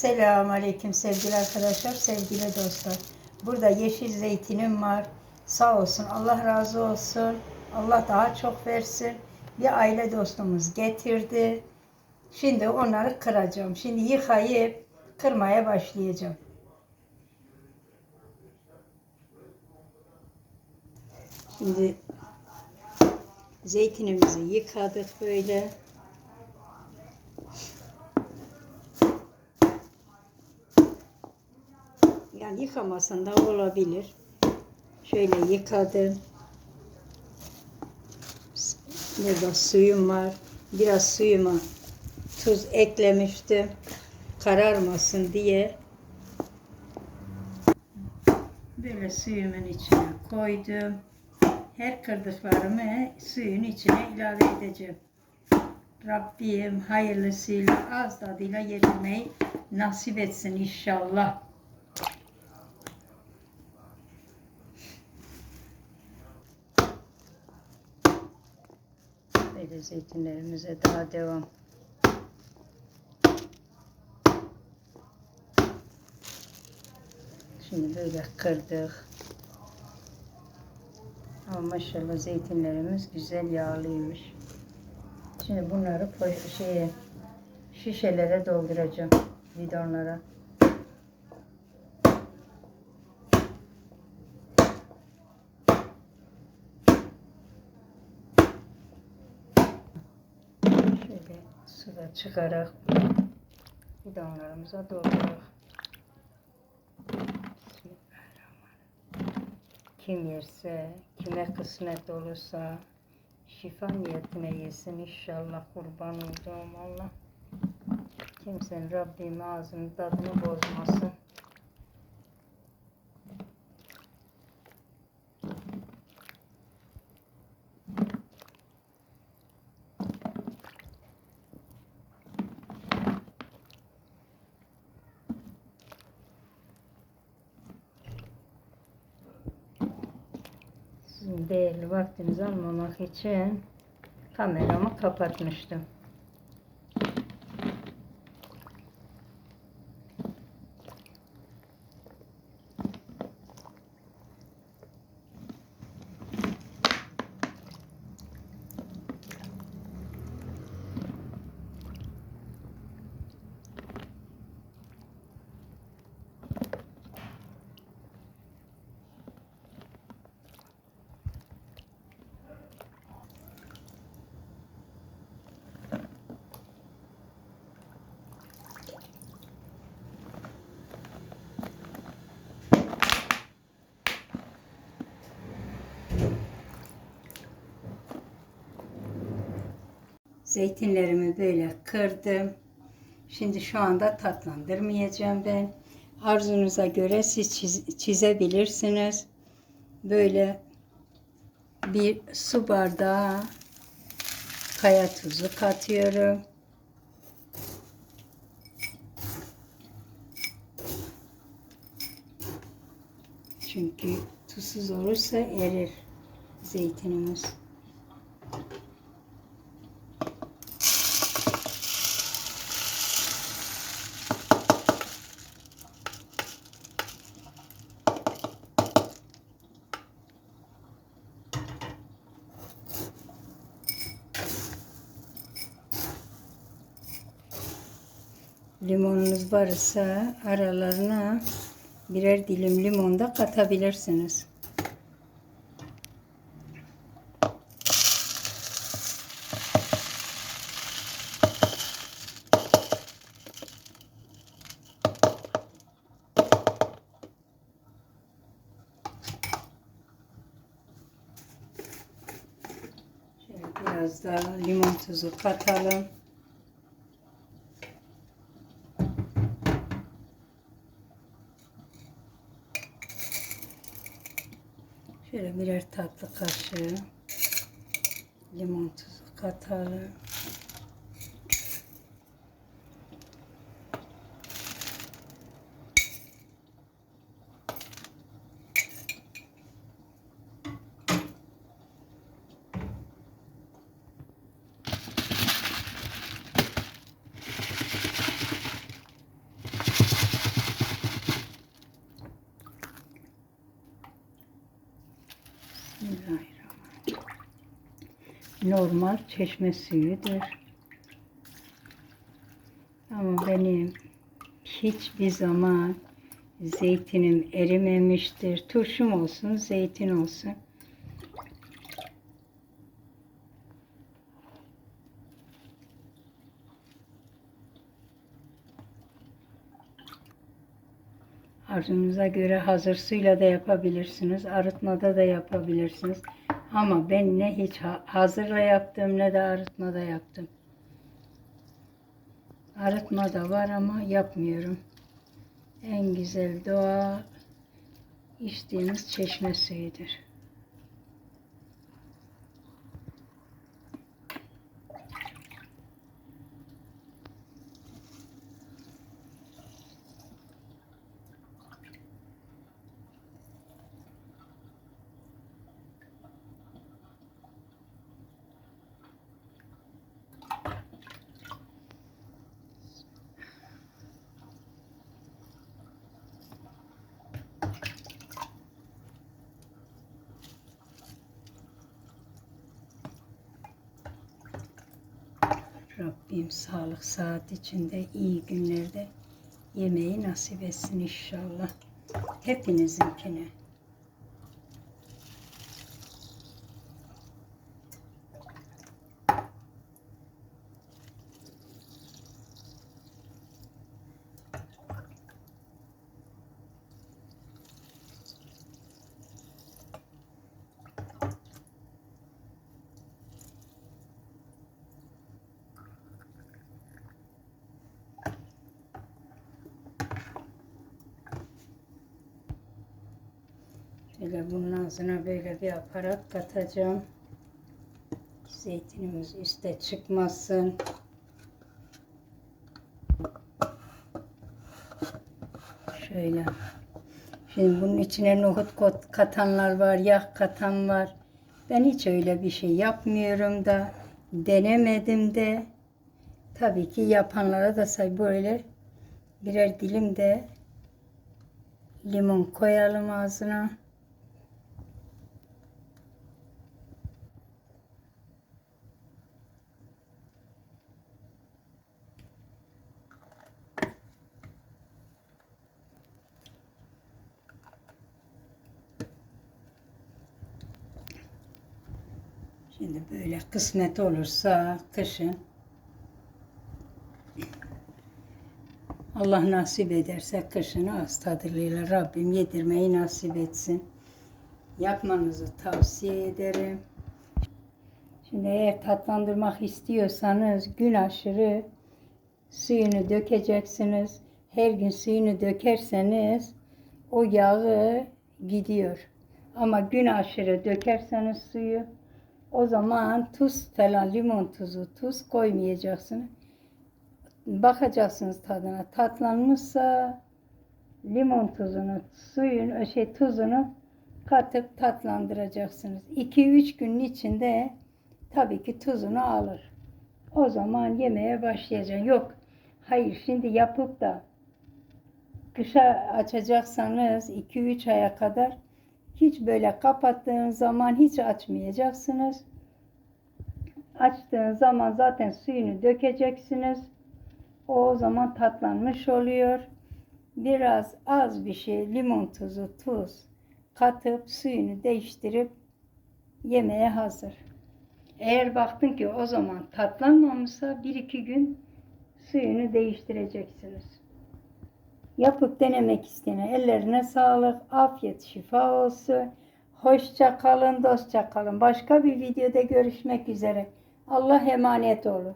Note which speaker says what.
Speaker 1: Selamun Aleyküm sevgili arkadaşlar, sevgili dostlar. Burada yeşil zeytinim var. Sağ olsun, Allah razı olsun. Allah daha çok versin. Bir aile dostumuz getirdi. Şimdi onları kıracağım. Şimdi yıkayıp kırmaya başlayacağım. Şimdi zeytinimizi yıkadık böyle. Yani yıkamasan da olabilir. Şöyle yıkadım. Burada suyum var. Biraz suyuma tuz eklemiştim. Kararmasın diye. Böyle suyumun içine koydum. Her kırdıklarımı suyun içine ilave edeceğim. Rabbim hayırlısıyla az tadıyla yedirmeyi nasip etsin inşallah. Böyle zeytinlerimize daha devam. Şimdi böyle kırdık. Ama maşallah zeytinlerimiz güzel yağlıymış. Şimdi bunları şeye, şişelere dolduracağım. Bidonlara. Şöyle suda çıkarak bidonlarımıza dolduruyoruz. Kim yerse, kime kısmet olursa şifa niyetine yesin inşallah kurban olduğum Allah. Kimsenin Rabbim ağzının tadını bozmasın. Sizin değerli vaktinizi almamak için kameramı kapatmıştım. Zeytinlerimi böyle kırdım. Şimdi şu anda tatlandırmayacağım ben. Arzunuza göre siz çiz- çizebilirsiniz. Böyle bir su bardağı kaya tuzu katıyorum. Çünkü tuzsuz olursa erir zeytinimiz. Limonunuz varsa aralarına birer dilim limon da katabilirsiniz. Şöyle biraz daha limon tuzu katalım. Şöyle birer tatlı kaşığı limon tuzu katalım. Normal çeşme suyudur. Ama benim hiçbir zaman zeytinim erimemiştir. Turşum olsun, zeytin olsun. Arzunuza göre hazır suyla da yapabilirsiniz. Arıtmada da yapabilirsiniz. Ama ben ne hiç ha- hazırla yaptım ne de arıtmada yaptım. Arıtma da var ama yapmıyorum. En güzel doğa içtiğimiz çeşme suyudur. Rabbim sağlık saat içinde iyi günlerde yemeği nasip etsin inşallah. Hepinizinkine. Şöyle bunun ağzına böyle bir aparat katacağım. Zeytinimiz üste çıkmasın. Şöyle. Şimdi bunun içine nohut katanlar var, yağ katan var. Ben hiç öyle bir şey yapmıyorum da, denemedim de. Tabii ki yapanlara da say böyle birer dilim de limon koyalım ağzına. Şimdi böyle kısmet olursa kışın Allah nasip ederse kışın ağız tadıyla Rabbim yedirmeyi nasip etsin. Yapmanızı tavsiye ederim. Şimdi eğer tatlandırmak istiyorsanız gün aşırı suyunu dökeceksiniz. Her gün suyunu dökerseniz o yağı gidiyor. Ama gün aşırı dökerseniz suyu o zaman tuz falan limon tuzu tuz koymayacaksınız. Bakacaksınız tadına. Tatlanmışsa limon tuzunu, suyun, şey tuzunu katıp tatlandıracaksınız. 2-3 günün içinde tabii ki tuzunu alır. O zaman yemeye başlayacaksın. Yok, hayır şimdi yapıp da kışa açacaksanız 2-3 aya kadar hiç böyle kapattığın zaman hiç açmayacaksınız. Açtığın zaman zaten suyunu dökeceksiniz. O zaman tatlanmış oluyor. Biraz az bir şey limon tuzu, tuz katıp suyunu değiştirip yemeğe hazır. Eğer baktın ki o zaman tatlanmamışsa bir iki gün suyunu değiştireceksiniz. Yapıp denemek isteyene ellerine sağlık, afiyet, şifa olsun. Hoşça kalın, dostça kalın. Başka bir videoda görüşmek üzere. Allah emanet olun.